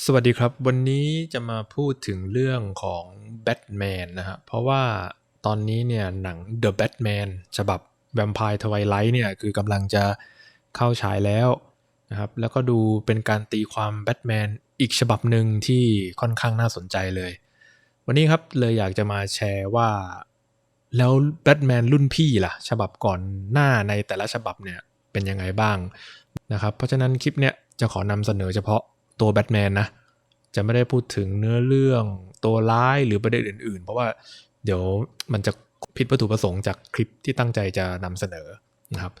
สวัสดีครับ วันนี้จะมาพูดถึงเรื่องของแบทแมนนะฮะเพราะว่าตอนนี้เนี่ยหนัง The Batman ฉบับ Vampire Twilight เนี่ยคือกำลังจะเข้าฉายแล้วนะครับแล้วก็ดูเป็นการตีความแบทแมนอีกฉบับหนึ่งที่ค่อนข้างน่าสนใจเลย วันนี้ครับเลยอยากจะมาแชร์ว่า แล้วแบทแมนรุ่นพี่ล่ะ ฉบับก่อนหน้าในแต่ละฉบับเนี่ยเป็นยังไงบ้างนะครับเพราะฉะนั้นคลิปเนี้ยจะขอนำเสนอเฉพาะ ตัวแบทแมนนะ จะไม่ได้พูดถึงเนื้อเรื่องตัวร้ายหรือประเด็นอื่น ๆ เพราะว่าเดี๋ยวมันจะผิดวัตถุประสงค์จากคลิปที่ตั้งใจจะนำเสนอนะครับ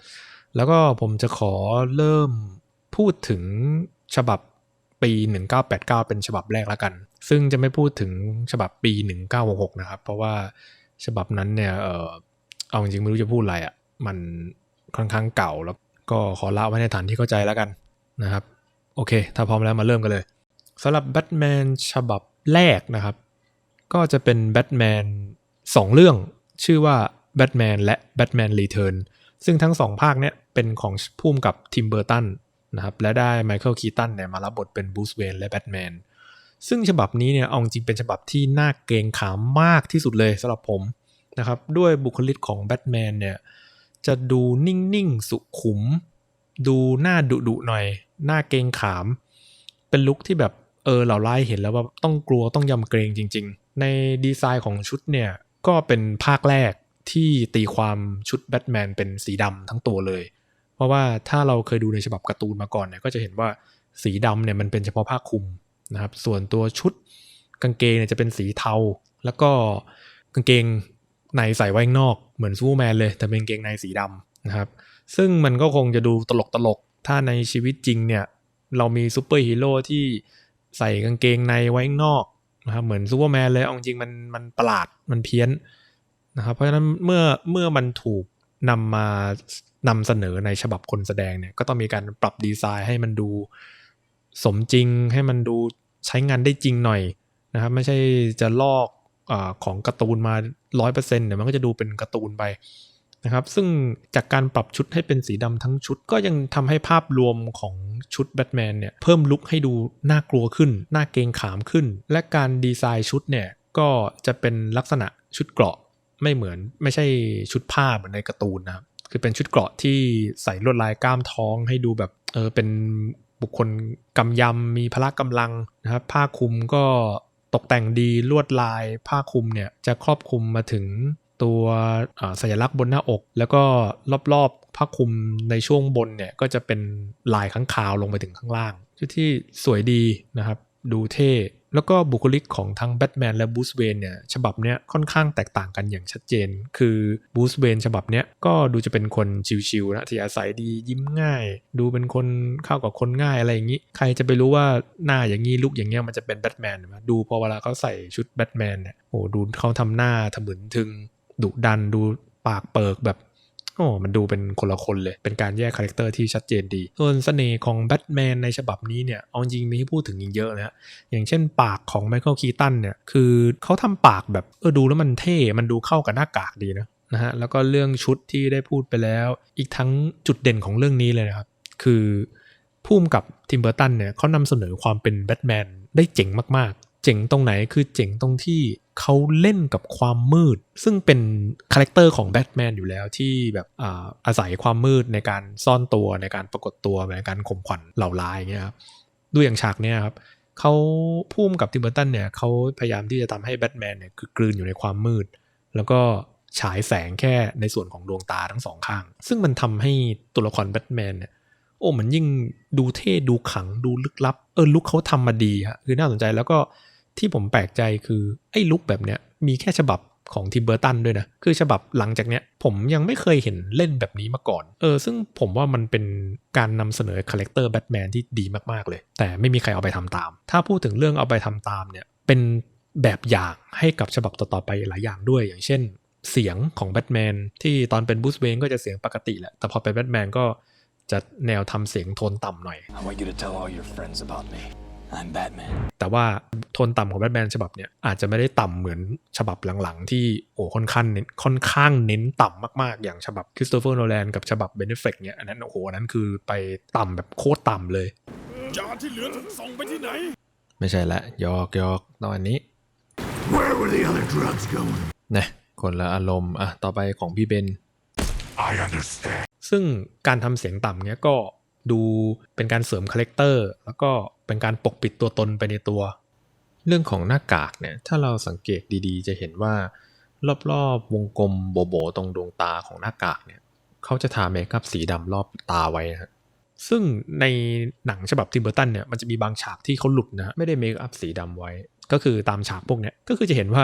แล้วก็ผมจะขอเริ่มพูดถึงฉบับปี 1989 เป็นฉบับแรกแล้วกัน ซึ่งจะไม่พูดถึงฉบับปี 1966 นะครับ เพราะว่าฉบับนั้นเนี่ยเออเอาจริงๆไม่รู้จะพูดอะไรอะ่ะ มันค่อนข้างเก่าแล้วก็ขอละไว้ในฐานที่เข้าใจแล้วกันนะครับ โอเค ถ้าพร้อมแล้วมาเริ่มกันเลยสำหรับแบทแมนฉบับแรกนะครับ ก็จะเป็นแบทแมนสองเรื่องชื่อว่าแบทแมนและแบทแมนรีเทิร์นซึ่งทั้งสองภาคเนี้ยเป็นของพุ่มกับทิมเบอร์ตันนะครับ และได้ไมเคิลคีตันเนี่ยมารับบทเป็นบูสเวนและแบทแมนซึ่งฉบับนี้เนี่ยเอาจริงเป็นฉบับที่น่าเกรงขามมากที่สุดเลยสำหรับผมนะครับ ด้วยบุคลิกของแบทแมนเนี่ยจะดูนิ่ง ๆ สุขุม ดูหน้าดุดุๆหน่อย หน้าเกรงขาม เป็นลุคที่แบบเออเหล่าไล่เห็นแล้วว่าต้องกลัวต้องยำเกรงจริง ๆ ในดีไซน์ของชุดเนี่ย ก็เป็นภาคแรกที่ตีความชุดแบทแมนเป็นสีดำทั้งตัวเลย เพราะว่าถ้าเราเคยดูในฉบับการ์ตูนมาก่อนเนี่ยก็จะเห็นว่าสีดำเนี่ยมันเป็นเฉพาะผ้าคลุมนะครับส่วนตัวชุดกางเกงเนี่ยจะเป็นสีเทา แล้วก็กางเกงในใส่ไว้ข้างนอกเหมือนซูเปอร์แมนเลย แต่เป็นกางเกงในสีดำ นะครับ ซึ่งมันก็คงจะดูตลกตลกถ้าในชีวิตจริงเนี่ยเรามีซูเปอร์ฮีโร่ที่ใส่กางเกงในไว้ข้างนอกนะครับเหมือนซูเปอร์แมนเลยเอาจริงมันมันประหลาดมันเพี้ยนนะครับเพราะฉะนั้นเมื่อเมื่อมันถูกนำมานำเสนอในฉบับคนแสดงเนี่ยก็ต้องมีการปรับดีไซน์ให้มันดูสมจริงให้มันดูใช้งานได้จริงหน่อยนะครับไม่ใช่จะลอกอของการ์ตูนมา 100%เดี๋ยวมันก็จะดูเป็นการ์ตูนไป นะครับซึ่งจากการปรับชุดให้เป็นสีดำทั้งชุด ก็ยังทำให้ภาพรวมของชุดแบทแมนเนี่ยเพิ่มลุคให้ดูน่ากลัวขึ้น น่าเกรงขามขึ้น และการดีไซน์ชุดเนี่ยก็จะเป็นลักษณะชุดเกราะไม่เหมือนไม่ใช่ชุดผ้าเหมือนในการ์ตูนนะครับคือเป็นชุดเกราะที่ใส่ลวดลายกล้ามท้องให้ดูแบบเออเป็นบุคคลกำยำมีพละกำลังนะครับผ้าคลุมก็ตกแต่งดีลวดลายผ้าคลุมเนี่ยจะครอบคลุมมาถึง ตัวสัญลักษณ์บนหน้าอก แล้วก็รอบๆผ้าคลุมในช่วงบนเนี่ยก็จะเป็นลายข้างคาวลงไปถึงข้างล่างชุดที่สวยดีนะครับ ดูเท่ แล้วก็บุคลิกของทั้งแบทแมนและบูสเวนเนี่ยฉบับเนี้ยค่อนข้างแตกต่างกันอย่างชัดเจน คือบูสเวนฉบับเนี้ยก็ดูจะเป็นคนชิวๆนะที่อาศัยดียิ้มง่าย ดูเป็นคนเข้ากับคนง่ายอะไรอย่างนี้ ใครจะไปรู้ว่าหน้าอย่างนี้ลุกอย่างเงี้ยมันจะเป็นแบทแมนดูพอเวลาเขาใส่ชุดแบทแมนเนี่ยโอ้ดูเขาทำหน้าถมึนทึง ดุดันดูปากเปิกแบบโอ้มันดูเป็นคนละคนเลย เป็นการแยกคาแรคเตอร์ที่ชัดเจนดี ส่วนเสน่ห์ของแบทแมนในฉบับนี้เนี่ย เอาจริงมีให้พูดถึงอีกเยอะนะฮะ อย่างเช่นปากของไมเคิลคีตันเนี่ย คือเขาทำปากแบบเออดูแล้วมันเท่ มันดูเข้ากับหน้ากากดีนะนะฮะ แล้วก็เรื่องชุดที่ได้พูดไปแล้ว อีกทั้งจุดเด่นของเรื่องนี้เลยนะครับ คือพุ่มกับทิมเบอร์ตันเนี่ยเขานำเสนอความเป็นแบทแมนได้เจ๋งมากๆ เจ๋งตรงไหนคือเจ๋งตรงที่เขาเล่นกับความมืด ซึ่งเป็นคาแรคเตอร์ของแบทแมนอยู่แล้วที่แบบอาอาศัยความมืดในการซ่อนตัวในการปรากฏตัวในการข่มขวัญเหล่าร้ายเงี้ยครับด้วยอย่างฉากเนี้ยครับเขาพุ่มกับทิมเบอร์ตันเนี่ยเขาพยายามที่จะทำให้แบทแมนเนี่ยคือกลืนอยู่ในความมืด แล้วก็ฉายแสงแค่ในส่วนของดวงตาทั้งสองข้าง ซึ่งมันทำให้ตัวละครแบทแมนเนี่ยโอ้มันยิ่งดูเท่ดูขังดูลึกลับ เออลุคเขาทำมาดีฮะคือน่าสนใจแล้วก็ ที่ผมแปลกใจคือไอ้ลุคแบบเนี้ยมีแค่ฉบับของทิมเบอร์ตันด้วยนะ คือฉบับหลังจากเนี้ยผมยังไม่เคยเห็นเล่นแบบนี้มาก่อน เออ ซึ่งผมว่ามันเป็นการนำเสนอคาแรคเตอร์แบทแมนที่ดีมากๆเลย แต่ไม่มีใครเอาไปทำตาม ถ้าพูดถึงเรื่องเอาไปทำตามเนี่ย เป็นแบบอย่างให้กับฉบับต่อๆไปหลายอย่างด้วย อย่างเช่น เสียงของแบทแมนที่ตอนเป็นบูสเวนก็จะเสียงปกติแหละ แต่พอเป็นแบทแมนก็จะแนวทำเสียงโทนต่ำหน่อย I want you to tell all your friends about me. I'm Batman. แต่ว่าโทนต่ำของแบทแมนฉบับเนี้ยอาจจะไม่ได้ต่ำเหมือนฉบับหลังๆ ที่โอ้ค่อนข้างเน้นค่อนข้างเน้นต่ำมากๆ อย่างฉบับคริสโตเฟอร์โนแลนกับฉบับเบนเนฟเฟกเนี่ยอันนั้นโอ้โหอันนั้นคือไปต่ำแบบโคตรต่ำเลยจานที่เหลือถูกส่งไปที่ไหน ไม่ใช่ละยอกยอกตอนนี้ Where were the other drugs going? นะคนละอารมณ์อะต่อไปของพี่เบน I understand. ซึ่งการทำเสียงต่ำเนี้ยก็ดูเป็นการเสริมคาแรคเตอร์แล้วก็ เป็นการปกปิดตัวตนไปในตัว เรื่องของหน้ากากเนี่ยถ้าเราสังเกตดีๆ จะเห็นว่า รอบๆวงกลมโบๆตรงดวงตาของหน้ากากเนี่ยเขาจะทาเมคอัพสีดำรอบตาไว้นะฮะซึ่งในหนังฉบับทิมเบอร์ตันเนี่ยมันจะมีบางฉากที่เขาหลุดนะไม่ได้เมคอัพสีดำไว้ ก็คือตามฉากพวกเนี้ยก็คือจะเห็นว่า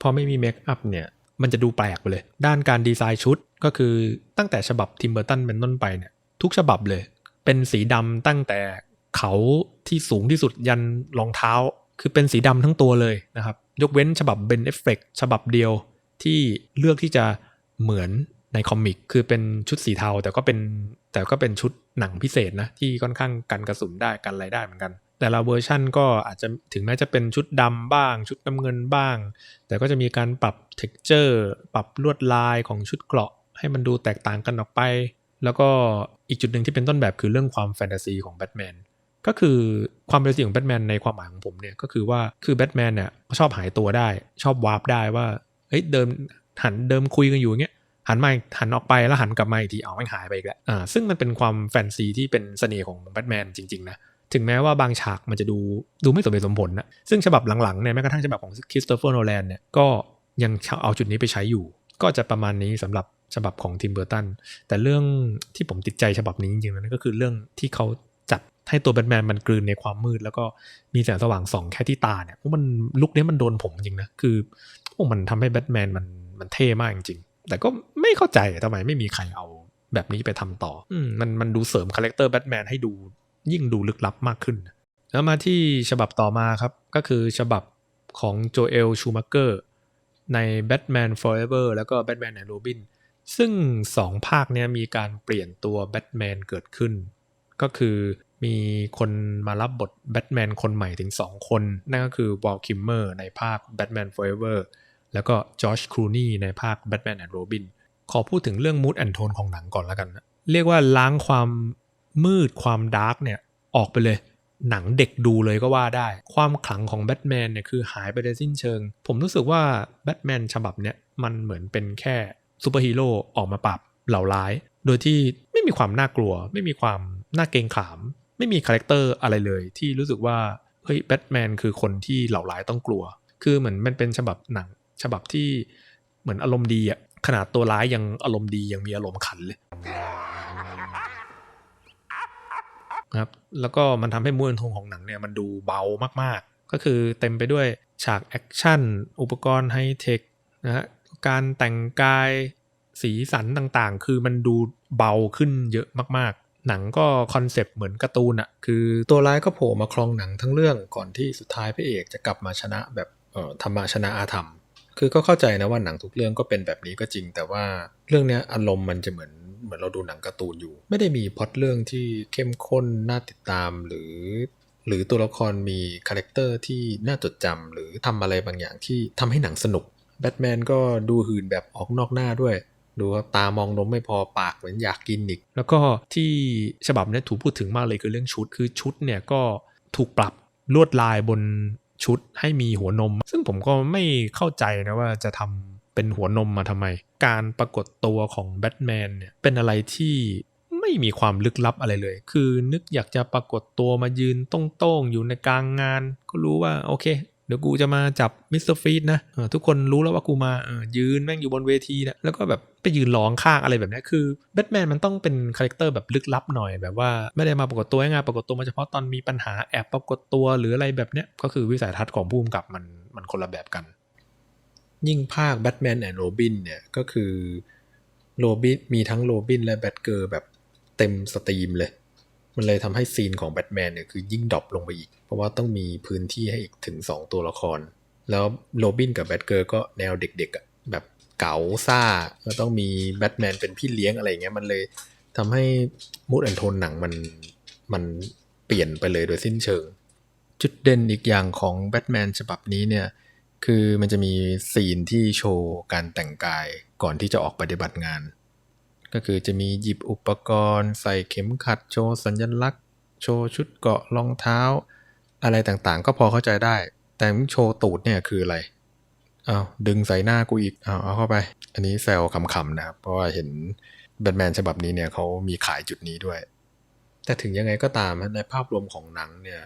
พอไม่มีเมคอัพเนี่ยมันจะดูแปลกไปเลย ด้านการดีไซน์ชุดก็คือตั้งแต่ฉบับทิมเบอร์ตันเป็นต้นไปเนี่ยทุกฉบับเลย เป็นสีดำตั้งแต่ เขาที่สูงที่สุดยันรองเท้า คือเป็นสีดำทั้งตัวเลยนะครับ ยกเว้นฉบับเบนเอฟเฟกฉบับเดียวที่เลือกที่จะเหมือนในคอมิกคือเป็นชุดสีเทาแต่ก็เป็นแต่ก็เป็นชุดหนังพิเศษนะ ที่ค่อนข้างกันกระสุนได้กันอะไรได้เหมือนกัน แต่ละเวอร์ชั่นก็อาจจะถึงแม้จะเป็นชุดดำบ้าง ชุดน้ำเงินบ้าง แต่ก็จะมีการปรับ t e x t อร์ปรับลวดลายของชุดเกราะ ให้มันดูแตกต่างกันออกไป แล้วก็อีกจุดหนึ่งที่เป็นต้นแบบคือเรื่องความแฟนตาซีของแบทแมน ก็คือความเป็นจริงของแบทแมนในความหมายของผมเนี่ยก็คือว่าคือแบทแมนเนี่ยชอบหายตัวได้ ชอบวาร์ปได้ว่าเฮ้ยเดิมหันเดิมคุยกันอยู่อย่างเงี้ยหันมาหันออกไปแล้วหันกลับมาอีกทีเอาไม่หายไปอีกแล้วอ่าซึ่งมันเป็นความแฟนซีที่เป็นเสน่ห์ของแบทแมนจริง ๆ นะ ถึงแม้ว่าบางฉากมันจะดูดูไม่สมเหตุสมผลนะซึ่งฉบับหลังๆเนี่ยแม้กระทั่งฉบับของคริสโตเฟอร์โนแลนเนี่ยก็ยังเอาจุดนี้ไปใช้อยู่ ก็จะประมาณนี้สำหรับฉบับของทิมเบอร์ตันแต่เรื่องที่ผมติดใจฉบับนี้จริงๆนะก็คือเรื่องที่เขา ให้ตัวแบทแมนมันกลืนในความมืด แล้วก็มีแสงสว่างส่องแค่ที่ตาเนี่ยโอ้มันลุคนี้มันโดนผมจริงนะคือโอ้มันทำให้แบทแมนมันมันเท่มากจริงๆแต่ก็ไม่เข้าใจทำไมไม่มีใครเอาแบบนี้ไปทำต่ออืมมันมันดูเสริมคาแรคเตอร์แบทแมนให้ดูยิ่งดูลึกลับมากขึ้น แล้วมาที่ฉบับต่อมาครับ ก็คือฉบับของโจเอลชูมาเกอร์ใน Batman Forever แล้วก็ Batman and Robin ซึ่งสองภาคเนี้ยมีการเปลี่ยนตัวแบทแมนเกิดขึ้น ก็คือ มีคนมารับบทแบทแมนคนใหม่ถึง 2 คน นั่นก็คือวอลคิมเมอร์ในภาค Batman Forever แล้วก็จอร์จครูนีในภาค Batman and Robin ขอพูดถึงเรื่องมูดแอนโทนของหนังก่อนแล้วกันนะเรียกว่าล้างความมืดความดาร์กเนี่ย ออกไปเลย หนังเด็กดูเลยก็ว่าได้ ความขลังของแบทแมนเนี่ยคือหายไปโดยสิ้นเชิง ผมรู้สึกว่าแบทแมนฉบับเนี้ยมันเหมือนเป็นแค่ซูเปอร์ฮีโร่ออกมาปราบเหล่าร้าย โดยที่ไม่มีความน่ากลัว ไม่มีความน่าเกรงขาม ไม่มีคาแรคเตอร์อะไรเลยที่รู้สึกว่าเฮ้ยแบทแมนคือคนที่เหล่าร้ายต้องกลัว คือเหมือนมันเป็นฉบับหนัง ฉบับที่เหมือนอารมณ์ดีอะขนาดตัวร้ายยังอารมณ์ดียังมีอารมณ์ขันเลยนะครับแล้วก็มันทำให้มูดโทนของหนังเนี่ยมันดูเบามากๆ ก็คือเต็มไปด้วยฉากแอคชั่น อุปกรณ์ไฮเทคนะฮะการแต่งกายสีสันต่างๆ คือมันดูเบาขึ้นเยอะมากๆ หนังก็คอนเซปต์เหมือนการ์ตูนอะคือตัวร้ายก็โผล่มาครองหนังทั้งเรื่องก่อนที่สุดท้ายพระเอกจะกลับมาชนะแบบเออธรรมะชนะอาธรรม คือก็เข้าใจนะว่าหนังทุกเรื่องก็เป็นแบบนี้ก็จริง แต่ว่าเรื่องเนี้ยอารมณ์มันจะเหมือนเหมือนเราดูหนังการ์ตูนอยู่ ไม่ได้มีพล็อตเรื่องที่เข้มข้นน่าติดตามหรือ หรือตัวละครมีคาแรคเตอร์ที่น่าจดจำหรือทำอะไรบางอย่างที่ทำให้หนังสนุกแบทแมนก็ดูหื่นแบบออกนอกหน้าด้วย ดูครับตามองนมไม่พอปากเหมือนอยากกินอีก แล้วก็ที่ฉบับนี้ถูกพูดถึงมากเลยคือเรื่องชุดคือชุดเนี่ยก็ถูกปรับลวดลายบนชุดให้มีหัวนม ซึ่งผมก็ไม่เข้าใจนะว่าจะทำเป็นหัวนมมาทำไม การปรากฏตัวของแบทแมนเนี่ยเป็นอะไรที่ไม่มีความลึกลับอะไรเลย คือนึกอยากจะปรากฏตัวมายืนต้งๆ อยู่ในกลางงาน ก็รู้ว่าโอเค ดี๋ยวกูจะมาจับมิสเตอร์ฟรีดนะทุกคนรู้แล้วว่ากูมายืนแม่งอยู่บนเวทีนะแล้วก็แบบไปยืนร้องข้างอะไรแบบนี้คือแบทแมนมันต้องเป็นคาแรคเตอร์แบบลึกลับหน่อยแบบว่าไม่ได้มาปรากฏตัวง่ายๆปรากฏตัวมาเฉพาะตอนมีปัญหาแอบปรากฏตัวหรืออะไรแบบเนี้ยก็คือวิสัยทัศน์ของผู้กำกับมันมันคนละแบบกัน ยิ่งภาคแบทแมนแอนด์โรบินเนี่ยก็คือโรบินมีทั้งโรบินและแบทเกอร์แบบเต็มสตรีมเลย มันเลยทำให้ซีนของแบทแมนเนี่ยคือยิ่งดรอปลงไปอีก เพราะว่าต้องมีพื้นที่ให้อีกถึง 2 ตัวละคร แล้วโรบินกับแบทเกอร์ก็แนวเด็กๆแบบเก๋าซ่าแล้วต้องมีแบทแมนเป็นพี่เลี้ยงอะไรเงี้ยมันเลยทำให้มูดแอนโทนหนังมันมันเปลี่ยนไปเลยโดยสิ้นเชิง จุดเด่นอีกอย่างของแบทแมนฉบับนี้เนี่ยคือมันจะมีซีนที่โชว์การแต่งกายก่อนที่จะออกปฏิบัติงาน ก็คือจะมีหยิบอุปกรณ์ ใส่เข็มขัดโชว์สัญลักษณ์ โชว์ชุดเกาะรองเท้า อะไรต่างๆ ก็พอเข้าใจได้ แต่มึงโชว์ตูดเนี่ยคืออะไรอ้าวดึงใส่หน้ากูอีกอ้าวเอาเข้าไป อันนี้แซวขำๆนะครับ เพราะว่าเห็นแบทแมนฉบับนี้เนี่ยเขามีขายจุดนี้ด้วย แต่ถึงยังไงก็ตามในภาพรวมของหนังเนี่ย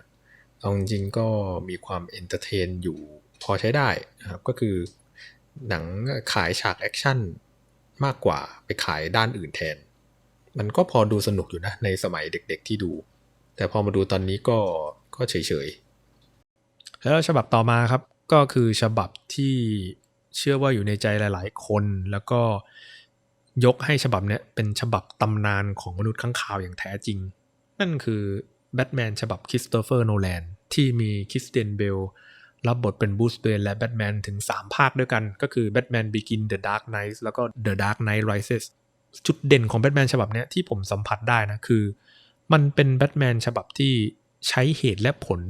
เอาจริงๆก็มีความเอนเตอร์เทนอยู่พอใช้ได้นะครับก็คือหนังขายฉากแอคชั่น มากกว่าไปขายด้านอื่นแทน มันก็พอดูสนุกอยู่นะในสมัยเด็กๆที่ดู แต่พอมาดูตอนนี้ก็ก็เฉยๆ แล้วฉบับต่อมาครับก็คือฉบับที่เชื่อว่าอยู่ในใจหลาย ๆ คนแล้วก็ยกให้ฉบับเนี้ยเป็นฉบับตำนานของมนุษย์ข้างคาวอย่างแท้จริง นั่นคือแบทแมนฉบับคริสโตเฟอร์โนแลนที่มีคริสเตียนเบล รับบทเป็นบูสเ w นและแบทแมนถึง 3 ภาคด้วยกัน ก็คือแบทแมน Begin The Dark Knight แล้วก็ The Dark Knight Rises จุดเด่นของแบทแมนฉบับนี้ที่ผมสัมผัสได้นะคือ มันเป็นแบทแมนฉบับที่ใช้เหตุและผล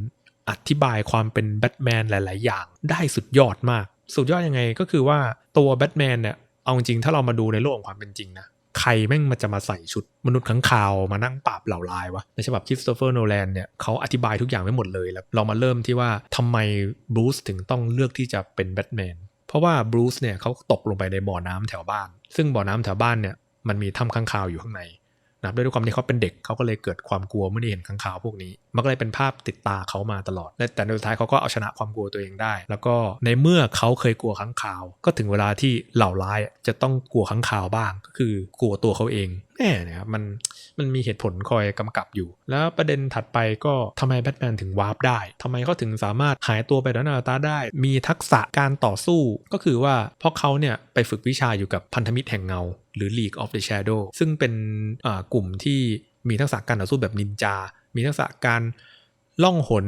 อธิบายความเป็นแบทแมนหลาย ๆ อย่างได้สุดยอดมาก สุดยอดยังไงก็คือว่าตัวแบทแมนเนี่ยเอาจริงถ้าเรามาดูในโลกของความเป็นจริงนะ ใครแม่งมันจะมาใส่ชุดมนุษย์ข้างคาวมานั่งปราบเหล่าลายวะในฉบับคริสโตเฟอร์โนแลนเนี่ยเขาอธิบายทุกอย่างไว้หมดเลยแล้วเรามาเริ่มที่ว่าทำไมบรูซถึงต้องเลือกที่จะเป็นแบทแมนเพราะว่าบรูซเนี่ยเขาตกลงไปในบ่อน้ำแถวบ้าน ซึ่งบ่อน้ำแถวบ้านเนี่ยมันมีถ้ำข้างคาวอยู่ข้างใน นะครับด้วยความที่เขาเป็นเด็กเขาก็เลยเกิดความกลัวเมื่อได้เห็นข้างคาวพวกนี้ มันก็เลยเป็นภาพติดตาเขามาตลอดและแต่ในสุดท้ายเขาก็เอาชนะความกลัวตัวเองได้ แล้วก็ในเมื่อเขาเคยกลัวข้างคาว ก็ถึงเวลาที่เหล่าร้ายจะต้องกลัวข้างคาวบ้าง ก็คือกลัวตัวเขาเองแน่นะครับมัน มันมีเหตุผลคอยกำกับอยู่ แล้วประเด็นถัดไปก็ทำไมแบทแมนถึงวาร์ปได้ทำไมเขาถึงสามารถหายตัวไปด้านหน้าตาได้ มีทักษะการต่อสู้ก็คือว่าเพราะเขาเนี่ยไปฝึกวิชาอยู่กับพันธมิตรแห่งเงา หรือ League of the Shadow ซึ่งเป็นกลุ่มที่มีทักษะการต่อสู้แบบนินจา มีทักษะการล่องหน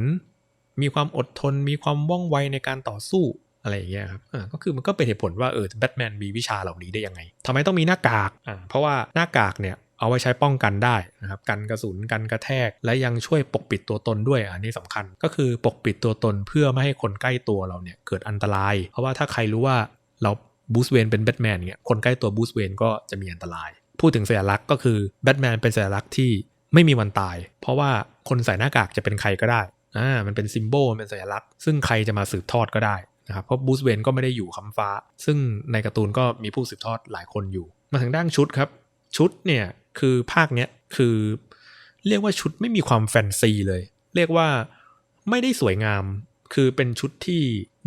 มีความอดทน มีความว่องไวในการต่อสู้อะไรอย่างเงี้ยครับก็คือมันก็เป็นเหตุผลว่าเออแบทแมนมีวิชาเหล่านี้ได้ยังไงทำไมต้องมีหน้ากากอ่าเพราะว่าหน้ากากเนี่ย เอาไว้ใช้ป้องกันได้นะครับกันกระสุนกันกระแทก และยังช่วยปกปิดตัวตนด้วยอันนี้สำคัญ ก็คือปกปิดตัวตนเพื่อไม่ให้คนใกล้ตัวเราเนี่ยเกิดอันตราย เพราะว่าถ้าใครรู้ว่าเราบูสเวนเป็นแบทแมนเนี่ยคนใกล้ตัวบูสเวนก็จะมีอันตราย พูดถึงสัญลักษณ์ก็คือแบทแมนเป็นสัญลักษณ์ที่ไม่มีวันตาย เพราะว่าคนใส่หน้ากากจะเป็นใครก็ได้อ่ามันเป็นซิมโบลมันเป็นสัญลักษณ์ ซึ่งใครจะมาสืบทอดก็ได้นะครับเพราะบูสเวนก็ไม่ได้อยู่คำฟ้า ซึ่งในการ์ตูนก็มีผู้สืบทอดหลายคนอยู่ มาถึงด้านชุดครับชุดเนี่ย คือภาคเนี้ยคือ เรียกว่าชุดไม่มีความแฟนซีเลย เรียกว่าไม่ได้สวยงาม คือเป็นชุดที่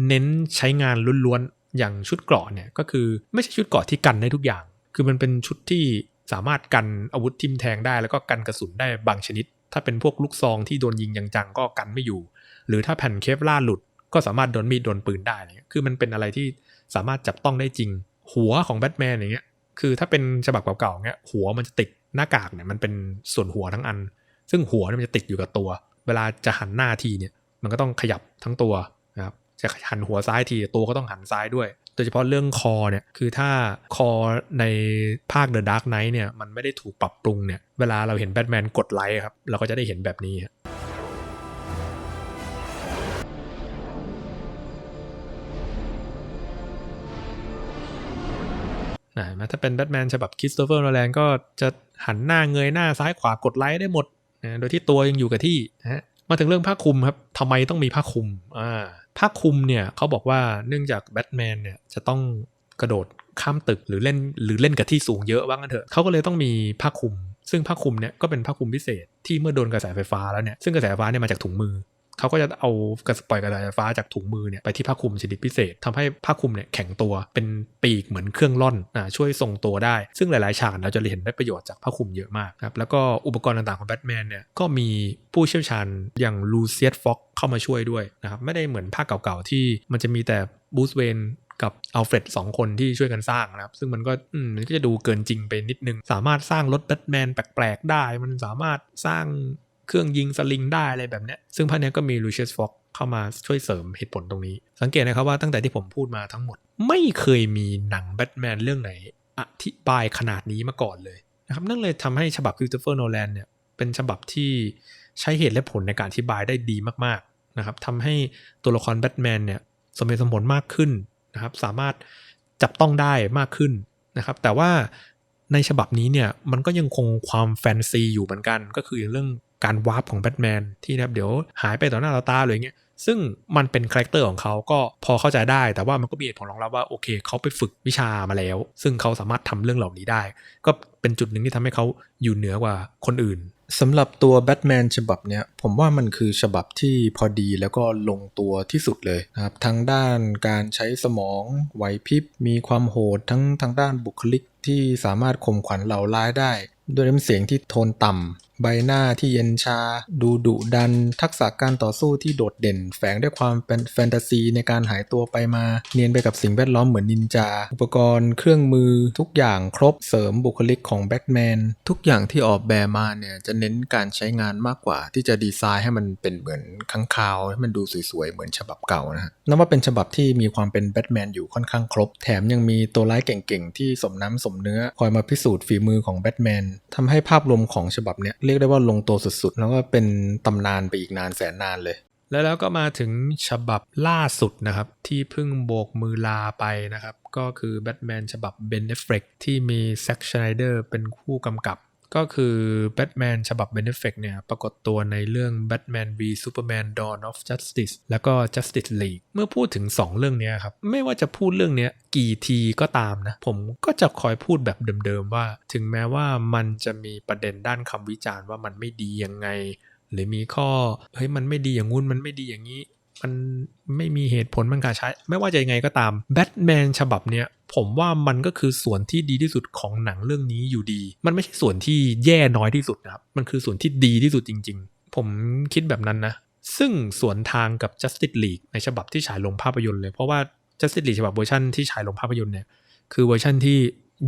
เน้นใช้งานล้วนๆ อย่างชุดเกราะเนี่ยก็คือไม่ใช่ชุดเกราะที่กันได้ทุกอย่าง คือมันเป็นชุดที่สามารถกันอาวุธทิมแทงได้ แล้วก็กันกระสุนได้บางชนิด ถ้าเป็นพวกลูกซองที่โดนยิงจังๆก็กันไม่อยู่ หรือถ้าแผ่นเคฟล่าหลุด ก็สามารถโดนมีดโดนปืนได้เงี้ยคือมันเป็นอะไรที่สามารถจับต้องได้จริง หัวของแบทแมนอย่างเงี้ยคือถ้าเป็นฉบับเก่าๆเงี้ยหัวมันจะติด หน้ากากเนี่ยมันเป็นส่วนหัวทั้งอัน ซึ่งหัวนี่มันจะติดอยู่กับตัว เวลาจะหันหน้าทีเนี่ย มันก็ต้องขยับทั้งตัวนะครับจะหันหัวซ้ายทีตัวก็ต้องหันซ้ายด้วย โดยเฉพาะเรื่องคอเนี่ยคือถ้าคอในภาค The Dark Knight เนี่ยมันไม่ได้ถูกปรับปรุงเนี่ยเวลาเราเห็นแบทแมนกดไลค์ครับเราก็จะได้เห็นแบบนี้นะถ้าเป็นแบทแมนฉบับคริสโตเฟอร์โนแลนก็จะ หันหน้าเงยหน้าซ้ายขวากดไลค์ได้หมดนะโดยที่ตัวยังอยู่กับที่นะฮะมาถึงเรื่องผ้าคลุมครับทำไมต้องมีผ้าคลุมอ่าผ้าคลุมเนี่ยเขาบอกว่าเนื่องจากแบทแมนเนี่ยจะต้องกระโดดข้ามตึกหรือเล่นหรือเล่นกับที่สูงเยอะว่างั้นเถอะเขาก็เลยต้องมีผ้าคลุม ซึ่งผ้าคลุมเนี่ยก็เป็นผ้าคลุมพิเศษที่เมื่อโดนกระแสไฟฟ้าแล้วเนี่ยซึ่งกระแสไฟฟ้าเนี่ยมาจากถุงมือ เขาก็จะเอากระสปอยกระแสไฟฟ้าจากถุงมือเนี่ยไปที่ผ้าคลุมชนิดพิเศษทำให้ผ้าคลุมเนี่ยแข็งตัวเป็นปีกเหมือนเครื่องล่อนอ่าช่วยทรงตัวได้ ซึ่งหลายๆฉากเราจะเห็นได้ประโยชน์จากผ้าคลุมเยอะมากครับแล้วก็อุปกรณ์ต่างๆของแบทแมนเนี่ยก็มีผู้เชี่ยวชาญอย่างลูเซียสฟ็อกเข้ามาช่วยด้วยนะครับไม่ได้เหมือนภาคเก่าๆที่มันจะมีแต่บูสเวนกับอัลเฟรดสองคนที่ช่วยกันสร้างนะครับ ซึ่งมันก็อืมมันก็จะดูเกินจริงไปนิดนึง สามารถสร้างรถแบทแมนแปลกๆได้ มันสามารถสร้าง เครื่องยิงสลิงได้อะไรแบบเนี้ยซึ่งภาคเนี้ยก็มีลูเชียสฟ็อกเข้ามาช่วยเสริมเหตุผลตรงนี้ สังเกตนะครับว่าตั้งแต่ที่ผมพูดมาทั้งหมด ไม่เคยมีหนังแบทแมนเรื่องไหน อธิบายขนาดนี้มาก่อนเลยนะครับนั่นเลยทำให้ฉบับคริสโตเฟอร์โนแลนเนี่ยเป็นฉบับที่ใช้เหตุและผลในการอธิบายได้ดีมากๆนะครับทำให้ตัวละครแบทแมนเนี่ยสมเหตุสมผลมากขึ้นนะครับสามารถจับต้องได้มากขึ้นนะครับแต่ว่าในฉบับนี้เนี่ยมันก็ยังคงความแฟนซีอยู่เหมือนกัน ก็คือเรื่อง การวาร์ปของแบทแมนที่นะครับเดี๋ยวหายไปต่อหน้าต่อตาเลยอย่างเงี้ยซึ่งมันเป็นคาแรคเตอร์ของเขาก็พอเข้าใจได้ แต่ว่ามันก็มีเหตุผลรองรับว่าโอเคเขาไปฝึกวิชามาแล้ว ซึ่งเขาสามารถทำเรื่องเหล่านี้ได้ ก็เป็นจุดหนึ่งที่ทำให้เขาอยู่เหนือกว่าคนอื่นสำหรับตัวแบทแมนฉบับเนี้ยผมว่ามันคือฉบับที่พอดีแล้วก็ลงตัวที่สุดเลยนะครับทั้งด้านการใช้สมองไหวพริบ มีความโหดทั้งทางด้านบุคลิกที่สามารถข่มขวัญเหล่าร้ายได้ ด้วยน้ำเสียงที่โทนต่ำ ใบหน้าที่เย็นชา ดูดุดัน ทักษะการต่อสู้ที่โดดเด่น แฝงด้วยความเป็นแฟนตาซีในการหายตัวไปมา เนียนไปกับสิ่งแวดล้อมเหมือนนินจา อุปกรณ์เครื่องมือทุกอย่างครบเสริมบุคลิกของแบทแมนทุกอย่างที่ออกแบบมาเนี่ยจะเน้นการใช้งานมากกว่า ที่จะดีไซน์ให้มันเป็นเหมือนค้างคาว ให้มันดูสวยๆ เหมือนฉบับเก่านะฮะนับว่าเป็นฉบับที่มีความเป็นแบทแมนอยู่ค่อนข้างครบ แถมยังมีตัวร้ายเก่งๆ ที่สมน้ำสมเนื้อคอยมาพิสูจน์ฝีมือของแบทแมนทำให้ภาพรวมของฉบับเนี้ยรียกได้ว่าลงตัวสุดๆ แล้วก็เป็นตำนานไปอีกนานแสนนานเลย แล้วแล้วก็มาถึงฉบับล่าสุดนะครับ ที่เพิ่งโบกมือลาไปนะครับ ก็คือแบทแมนฉบับเบนเนฟ e กที่มีแซ็กชไนเดอร์เป็นผู้กำกับ ก็คือแบทแมนฉบับเบนเ f ฟ e กเนี่ยปรากฏตัวในเรื่อง Batman v Superman Dawn of Justice แล้วก็ Justice League เมื่อพูดถึง 2 เรื่องนี้ครับ ไม่ว่าจะพูดเรื่องนี้กี่ทีก็ตามนะ ผมก็จะคอยพูดแบบเดิมๆว่า ถึงแม้ว่ามันจะมีประเด็นด้านคำวิจารณ์ว่ามันไม่ดียังไง หรือมีข้อเฮ้ยมันไม่ดีอย่างงู้นมันไม่ดีอย่างนี้ มันไม่มีเหตุผลมันการใช้ ไม่ว่าจะยังไงก็ตามแบทแมนฉบับเนี้ยผมว่ามันก็คือส่วนที่ดีที่สุดของหนังเรื่องนี้อยู่ดี มันไม่ใช่ส่วนที่แย่น้อยที่สุดนะครับ มันคือส่วนที่ดีที่สุดจริง ๆ ผมคิดแบบนั้นนะ ซึ่งสวนทางกับ Justice League ในฉบับที่ฉายลงภาพยนตร์เลยเพราะว่า Justice League ฉบับเวอร์ชันที่ฉายลงภาพยนตร์เนี่ยคือเวอร์ชันที่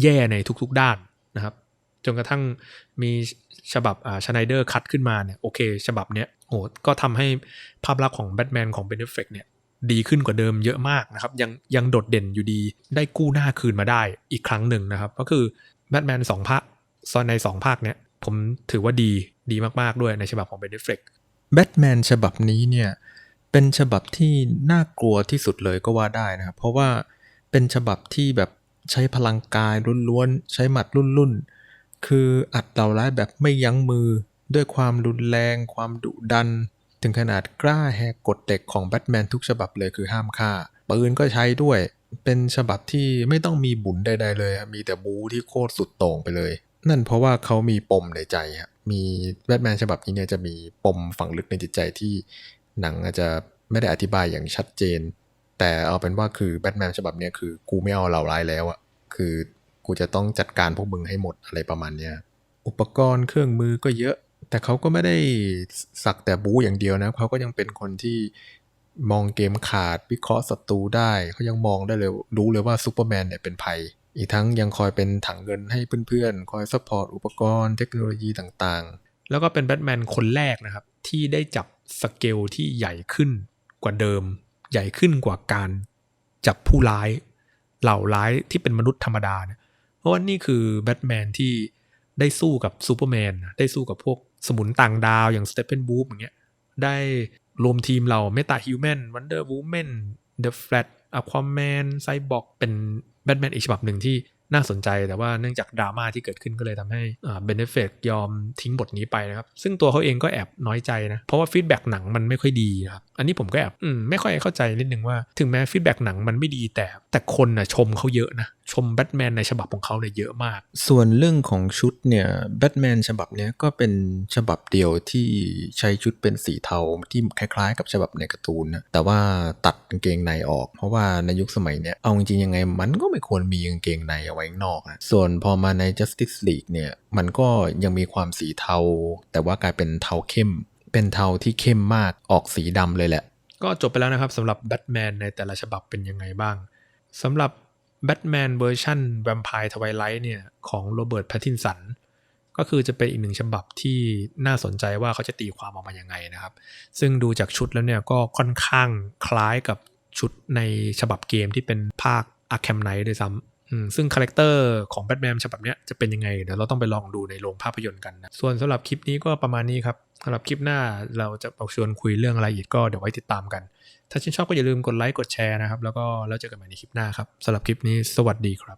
แย่ในทุกๆด้านนะครับ จนกระทั่งมีฉบับอ่าชไนเดอร์คัดขึ้นมาเนี่ยโอเค ฉบับเนี้ยโหก็ทำให้ภาพลักษณ์ของแบทแมนของเบนเ f ฟ e กเนี่ยดีขึ้นกว่าเดิมเยอะมากนะครับ ยังยังโดดเด่นอยู่ดีได้กู้หน้าคืนมาได้อีกครั้งหนึ่งนะครับ ก็คือแบทแมนสองภาคซอนในสองภาคเนี้ยผมถือว่าดีดีมากๆด้วยในฉบับของเบนเ f ฟ e กแบทแมนฉบับนี้เนี่ยเป็นฉบับที่น่ากลัวที่สุดเลยก็ว่าได้นะครับ เพราะว่าเป็นฉบับที่แบบใช้พลังกายล้วนๆใช้หมัดรุ่นๆ คืออัดเหล่าร้ายแบบไม่ยั้งมือ ด้วยความรุนแรง ความดุดัน ถึงขนาดกล้าแหกกฎเหล็กของแบทแมนทุกฉบับเลยคือห้ามฆ่าปืนก็ใช้ด้วย เป็นฉบับที่ไม่ต้องมีบุญใดๆเลย มีแต่บูที่โคตรสุดโต่งไปเลย นั่นเพราะว่าเขามีปมในใจครับมีแบทแมนฉบับนี้เนี่ยจะมีปมฝังลึกในจิตใจที่หนังอาจจะไม่ได้อธิบายอย่างชัดเจน แต่เอาเป็นว่าคือแบทแมนฉบับนี้คือกูไม่เอาเหล่าร้ายแล้วอะคือ กูจะต้องจัดการพวกมึงให้หมดอะไรประมาณเนี้ยอุปกรณ์เครื่องมือก็เยอะ แต่เขาก็ไม่ได้สักแต่บู๊อย่างเดียวนะเขาก็ยังเป็นคนที่มองเกมขาดวิเคราะห์ศัตรูได้เขายังมองได้เลยรู้เลยว่าซูเปอร์แมนเนี่ยเป็นภัย อีกทั้งยังคอยเป็นถังเงินให้เพื่อนๆ คอยซัพพอร์ตอุปกรณ์เทคโนโลยีต่างๆ แล้วก็เป็นแบทแมนคนแรกนะครับ ที่ได้จับสเกลที่ใหญ่ขึ้นกว่าเดิม ใหญ่ขึ้นกว่าการจับผู้ร้าย เหล่าร้ายที่เป็นมนุษย์ธรรมดาเนี่ย เพราะว่านี่คือแบทแมนที่ได้สู้กับซูเปอร์แมนได้สู้กับพวกสมุนต่างดาวอย่างสเต p ปนบูฟอย่างเงี้ยได้รวมทีมเราเมตาฮิวแมนวันเดอร์วูแมนเดอะแฟลตอะควาแมนไซบอร์กเป็นแบทแมนอีกฉบับหนึ่งที่น่าสนใจแต่ว่าเนื่องจากดราม่าที่เกิดขึ้นก็เลยทำให้เบนเ f ฟ t ยอมทิ้งบทนี้ไปนะครับ ซึ่งตัวเขาเองก็แอบน้อยใจนะ เพราะว่าฟีดแบ็กหนังมันไม่ค่อยดีนะครับ อันนี้ผมก็แอบอืมไม่ค่อยเข้าใจนิดนึงว่า ถึงแม้ฟีดแบ็กหนังมันไม่ดีแต่แต่คนนะชมเขาเยอะนะ ชมแบทแมนในฉบับของเขาเนี่ยเยอะมาก ส่วนเรื่องของชุดเนี่ยแบทแมนฉบับเนี้ยก็เป็นฉบับเดียวที่ใช้ชุดเป็นสีเทาที่คล้ายๆ กับฉบับในการ์ตูนนะแต่ว่าตัดกางเกงในออก เพราะว่าในยุคสมัยเนี้ยเอาจริงๆยังไงมันก็ไม่ควรมีกางเกงในเอาไว้ข้างนอกนะส่วนพอมาใน Justice League เนี่ยมันก็ยังมีความสีเทา แต่ว่ากลายเป็นเทาเข้ม เป็นเทาที่เข้มมากออกสีดำเลยแหละ ก็จบไปแล้วนะครับสำหรับแบทแมนในแต่ละฉบับเป็นยังไงบ้างสำหรับ แบทแมนเวอร์ชันแวมไพร์ทวายไลท์เนี่ยของโรเบิร์ตแพตตินสันก็คือจะเป็นอีกหนึ่งฉบับที่น่าสนใจว่าเขาจะตีความออกมายังไงนะครับ ซึ่งดูจากชุดแล้วเนี่ยก็ค่อนข้างคล้ายกับชุดในฉบับเกมที่เป็นภาค Arkham Knight ด้วยซ้ำซึ่งคาแรคเตอร์ของแบทแมนฉบับนี้จะเป็นยังไง เดี๋ยวเราต้องไปลองดูในโรงภาพยนตร์กันนะ ส่วนสำหรับคลิปนี้ก็ประมาณนี้ครับสำหรับคลิปหน้าเราจะเอาชวนคุยเรื่องอะไรอีกก็เดี๋ยวไว้ติดตามกัน ถ้าชื่นชอบก็อย่าลืมกดไลค์กดแชร์นะครับ แล้วก็แล้วเจอกันใหม่ในคลิปหน้าครับสำหรับคลิปนี้สวัสดีครับ